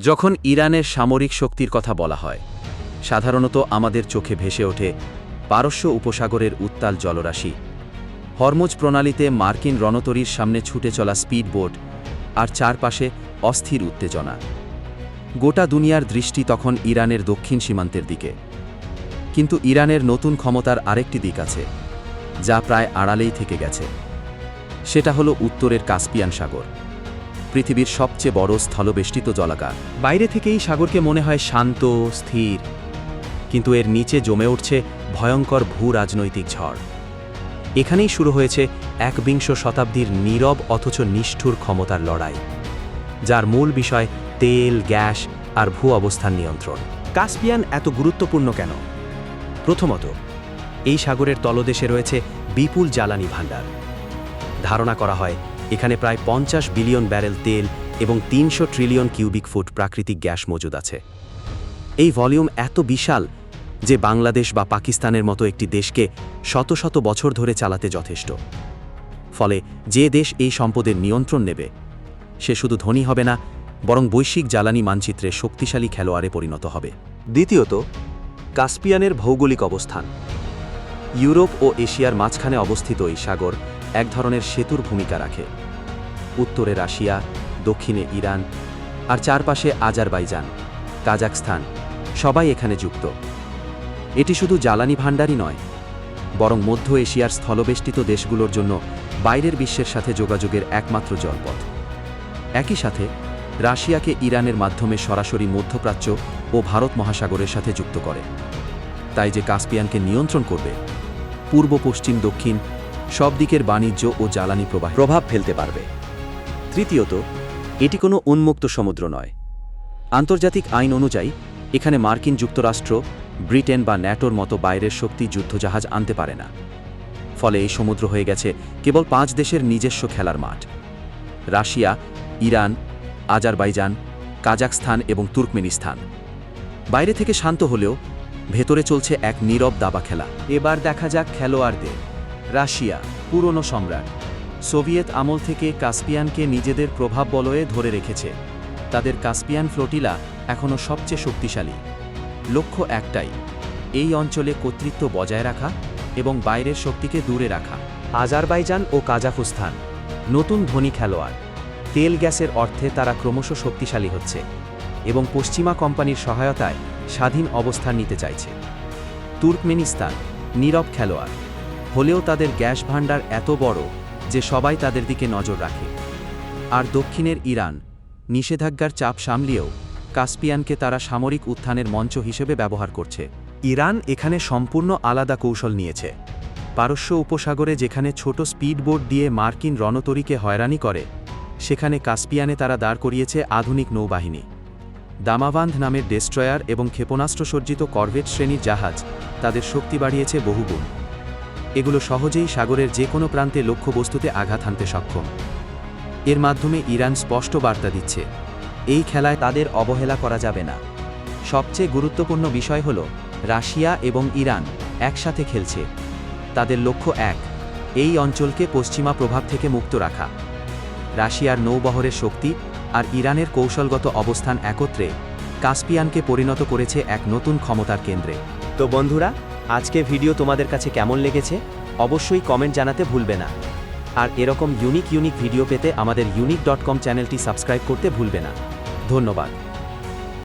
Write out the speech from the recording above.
যখন ইরানের সামরিক শক্তির কথা বলা হয়, সাধারণত আমাদের চোখে ভেসে ওঠে পারস্য উপসাগরের উত্তাল জলরাশি। হরমোজ প্রণালীতে মার্কিন রণতরীর সামনে ছুটে চলা স্পিডবোট আর চারপাশে অস্থির উত্তেজনা। গোটা দুনিয়ার দৃষ্টি তখন ইরানের দক্ষিণ সীমান্তের দিকে। কিন্তু ইরানের নতুন ক্ষমতার আরেকটি দিক আছে, যা প্রায় আড়ালেই থেকে গেছে। সেটা হলো উত্তরের কাস্পিয়ান সাগর। পৃথিবীর সবচেয়ে বড় স্থলবেষ্টিত জলাকার বাইরে থেকেই সাগরকে মনে হয় শান্ত, স্থির। কিন্তু এর নিচে জমে উঠছে ভয়ঙ্কর ভূ রাজনৈতিক ঝড়। এখানেই শুরু হয়েছে একবিংশ শতাব্দীর নীরব অথচ নিষ্ঠুর ক্ষমতার লড়াই, যার মূল বিষয় তেল, গ্যাস আর ভূ অবস্থান নিয়ন্ত্রণ। কাস্পিয়ান এত গুরুত্বপূর্ণ কেন? প্রথমত, এই সাগরের তলদেশে রয়েছে বিপুল জ্বালানি ভাণ্ডার। ধারণা করা হয় এখানে প্রায় পঞ্চাশ বিলিয়ন ব্যারেল তেল এবং তিনশো ট্রিলিয়ন কিউবিক ফুট প্রাকৃতিক গ্যাস মজুদ আছে। এই ভলিউম এত বিশাল যে বাংলাদেশ বা পাকিস্তানের মতো একটি দেশকে শত শত বছর ধরে চালাতে যথেষ্ট। ফলে যে দেশ এই সম্পদের নিয়ন্ত্রণ নেবে, সে শুধু ধনী হবে না, বরং বৈশ্বিক জ্বালানি মানচিত্রে শক্তিশালী খেলোয়াড়ে পরিণত হবে। দ্বিতীয়ত, কাস্পিয়ানের ভৌগোলিক অবস্থান। ইউরোপ ও এশিয়ার মাঝখানে অবস্থিত এই সাগর এক ধরনের সেতুর ভূমিকা রাখে। উত্তরে রাশিয়া, দক্ষিণে ইরান আর চারপাশে আজারবাইজান কাজাকস্তান সবাই এখানে যুক্ত। এটি শুধু জ্বালানি ভাণ্ডারই নয়, বরং মধ্য এশিয়ার স্থলবেষ্টিত দেশগুলোর জন্য বাইরের বিশ্বের সাথে যোগাযোগের একমাত্র জলপথ। একই সাথে, রাশিয়াকে ইরানের মাধ্যমে সরাসরি মধ্যপ্রাচ্য ও ভারত মহাসাগরের সাথে যুক্ত করে। তাই যে কাস্পিয়ানকে নিয়ন্ত্রণ করবে, পূর্ব, পশ্চিম, দক্ষিণ সব দিকের বাণিজ্য ও জ্বালানি প্রবাহ প্রভাব ফেলতে পারবে। তৃতীয়ত, এটি কোনো উন্মুক্ত সমুদ্র নয়। আন্তর্জাতিক আইন অনুযায়ী, এখানে মার্কিন যুক্তরাষ্ট্র, ব্রিটেন বা ন্যাটোর মতো বাইরের শক্তি যুদ্ধজাহাজ আনতে পারে না। ফলে এই সমুদ্র হয়ে গেছে কেবল পাঁচ দেশের নিজস্ব খেলার মাঠ। রাশিয়া, ইরান, আজারবাইজান কাজাকস্তান এবং তুর্কমেনিস্তান। বাইরে থেকে শান্ত হলেও, ভেতরে চলছে এক নীরব দাবা খেলা। এবার দেখা যাক খেলোয়াড়দের। রাশিয়া, পুরনো সম্রাট। সোভিয়েত আমল থেকে কাস্পিয়ানকে নিজেদের প্রভাব বলয়ে ধরে রেখেছে। তাদের কাস্পিয়ান ফ্লোটিলা এখনও সবচেয়ে শক্তিশালী। লক্ষ্য একটাই, এই অঞ্চলে কর্তৃত্ব বজায় রাখা এবং বাইরের শক্তিকে দূরে রাখা। আজারবাইজান ও কাজাখস্তান, নতুন ধনী খেলোয়াড়। তেল গ্যাসের অর্থে তারা ক্রমশ শক্তিশালী হচ্ছে এবং পশ্চিমা কোম্পানির সহায়তায় স্বাধীন অবস্থান নিতে চাইছে। তুর্কমেনিস্তান, নীরব খেলোয়াড়, হলেও তাদের গ্যাস ভাণ্ডার এত বড় যে সবাই তাদের দিকে নজর রাখে। আর দক্ষিণের ইরান নিষেধাজ্ঞার চাপ সামলিয়েও কাস্পিয়ানকে তারা সামরিক উত্থানের মঞ্চ হিসেবে ব্যবহার করছে। ইরান এখানে সম্পূর্ণ আলাদা কৌশল নিয়েছে। পারস্য উপসাগরে যেখানে ছোট স্পিডবোট দিয়ে মার্কিন রণতরীকে হয়রানি করে, সেখানে কাস্পিয়ানে তারা দাঁড় করিয়েছে আধুনিক নৌবাহিনী। দামাবান্ধ নামের ডেস্ট্রয়ার এবং ক্ষেপণাস্ত্র সজ্জিত করভেট শ্রেণির জাহাজ তাদের শক্তি বাড়িয়েছে বহুগুণ। এগুলো সহজেই সাগরের যে কোনো প্রান্তে লক্ষ্যবস্তুতে আঘাত হানতে সক্ষম। এর মাধ্যমে ইরান স্পষ্ট বার্তা দিচ্ছে, এই খেলায় তাদের অবহেলা করা যাবে না। সবচেয়ে গুরুত্বপূর্ণ বিষয় হল, রাশিয়া এবং ইরান একসাথে খেলছে। তাদের লক্ষ্য এক, এই অঞ্চলকে পশ্চিমা প্রভাব থেকে মুক্ত রাখা। রাশিয়ার নৌবহরের শক্তি আর ইরানের কৌশলগত অবস্থান একত্রে কাস্পিয়ানকে পরিণত করেছে এক নতুন ক্ষমতার কেন্দ্রে। তো বন্ধুরা আজকে ভিডিও তোমাদের কাছে কেমন লেগেছে, অবশ্যই কমেন্ট জানাতে ভুলবে না। আর এরকম ইউনিক ইউনিক ভিডিও পেতে আমাদের ইউনিক ডট কম চ্যানেলটি সাবস্ক্রাইব করতে ভুলবে না। ধন্যবাদ।